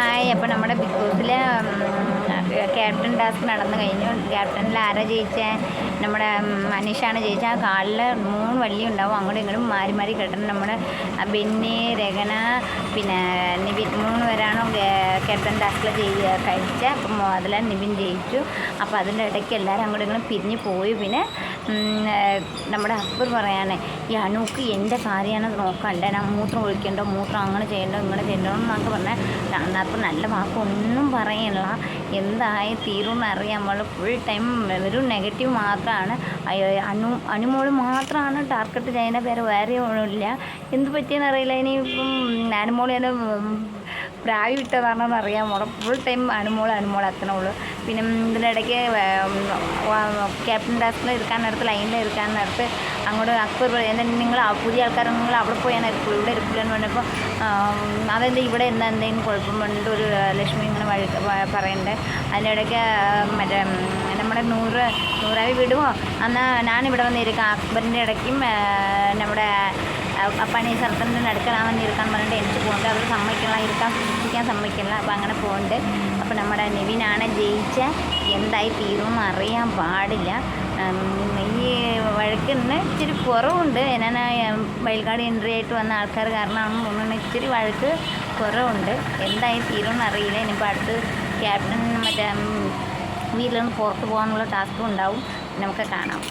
Hi അപ്പോൾ നമ്മുടെ big ബോസിൽ ക്യാപ്റ്റൻ ടാസ്ക് നടന്നു കഴിഞ്ഞു. ക്യാപ്റ്റനിൽ ആരാ ജയിച്ചേ? നമ്മുടെ മനീഷാണ് ജയിച്ചത് ആ കാലിൽ മൂന്ന് വള്ളി ഉണ്ടാവും. അങ്ങോട്ടും ഇങ്ങോട്ടും മാറി മാറി കിട്ടണം. നമ്മുടെ ബെന്നി രഗന പിന്നെ നിവിൻ മൂന്ന് പേരാണ് ക്യാപ്റ്റൻ ടാസ്കിൽ ചെയ്യുക കഴിച്ച അപ്പം അതിൽ നിവിൻ ജയിച്ചു. അപ്പോൾ അതിന്റെ ഇടയ്ക്ക് എല്ലാവരും അങ്ങോട്ടും ഇങ്ങോട്ടും പിരിഞ്ഞ് പോയി. പിന്നെ നമ്മുടെ അക്ബർ പറയാണ് ഈ അണുക്ക് എന്റെ കാര്യമാണ് നോക്കണ്ടേ ഞാൻ മൂത്രം ഒഴിക്കണ്ടോ? മൂത്രം അങ്ങനെ ചെയ്യണ്ടോ? ഇങ്ങനെ ചെയ്യണ്ടോ? എന്നൊക്കെ പറഞ്ഞാൽ അപ്പോൾ നല്ല വാക്കൊന്നും പറയണില്ല. എന്തായി തീരുമെന്ന് അറിയാൻ പാടില്ല. ഫുൾ ടൈം വെറും നെഗറ്റീവ് മാത്രമാണ് അണു അനുമോൾ മാത്രമാണ് ടാർഗറ്റ് ചെയ്യുന്ന പേര് വേറെ ഒന്നുമില്ല. എന്ത് പറ്റിയെന്ന് അറിയില്ല. ഇനിയിപ്പം അനുമോൾ ഞാൻ പ്രായം ഇട്ടതാണെന്ന് അറിയാൻ മോളെ ഫുൾ ടൈം അനുമോൾ അനുമോൾ അത്രേ ഉള്ളൂ പിന്നെ ഇതിന്റെ ഇടയ്ക്ക് ക്യാപ്റ്റൻ ടാസ്കിൽ എടുക്കാൻ നേരത്ത് ലൈനിൽ എടുക്കാൻ നേരത്ത് അങ്ങോട്ട് അക്ബർ "എന്താ നിങ്ങൾ പുതിയ ആൾക്കാർ നിങ്ങൾ അവിടെ പോയാണ് ഇരിക്കുള്ളൂ ഇവിടെ ഇരിക്കില്ല എന്ന് പറഞ്ഞപ്പോൾ അതെന്താ ഇവിടെ എന്താ എന്തെങ്കിലും കുഴപ്പം പറഞ്ഞിട്ട് ഒരു ലക്ഷ്മി ഇങ്ങനെ വഴി പറയണ്ടേ. അതിന്റെ ഇടയ്ക്ക് മറ്റേ നമ്മുടെ നൂറ് നൂറാവി വിടുമോ എന്നാൽ ഞാനിവിടെ വന്നിരിക്കാം. അക്ബറിന്റെ ഇടയ്ക്കും നമ്മുടെ പണി സർത്തന്റെ അടുക്കളാൻ വന്നിരിക്കാൻ പറഞ്ഞിട്ട് എനിക്ക് പോകുന്നുണ്ട് അവർ സമ്മതിക്കില്ല ഇരിക്കാൻ സൂക്ഷിക്കാൻ സമ്മതിക്കില്ല അപ്പോൾ അങ്ങനെ പോകുന്നുണ്ട് അപ്പോൾ നമ്മുടെ നിവിനാണ് ജയിച്ച. എന്തായി തീരുമെന്ന് അറിയാൻ പാടില്ല. ഈ വഴക്കിന് ഇച്ചിരി കുറവുണ്ട്. ഞാൻ വയൽക്കാട് എൻട്രി ആയിട്ട് വന്ന ആൾക്കാർ കാരണമാണെന്ന് തോന്നുന്നു. ഇച്ചിരി വഴക്ക് കുറവുണ്ട്. എന്തായി തീരുമെന്ന് അറിയില്ല. ഇനിയിപ്പോൾ അടുത്ത് ക്യാപ്റ്റൻ മറ്റേ വീട്ടിൽ നിന്ന് പുറത്ത് പോകാനുള്ള ടാസ്കും ഉണ്ടാവും. നമുക്ക് കാണാം.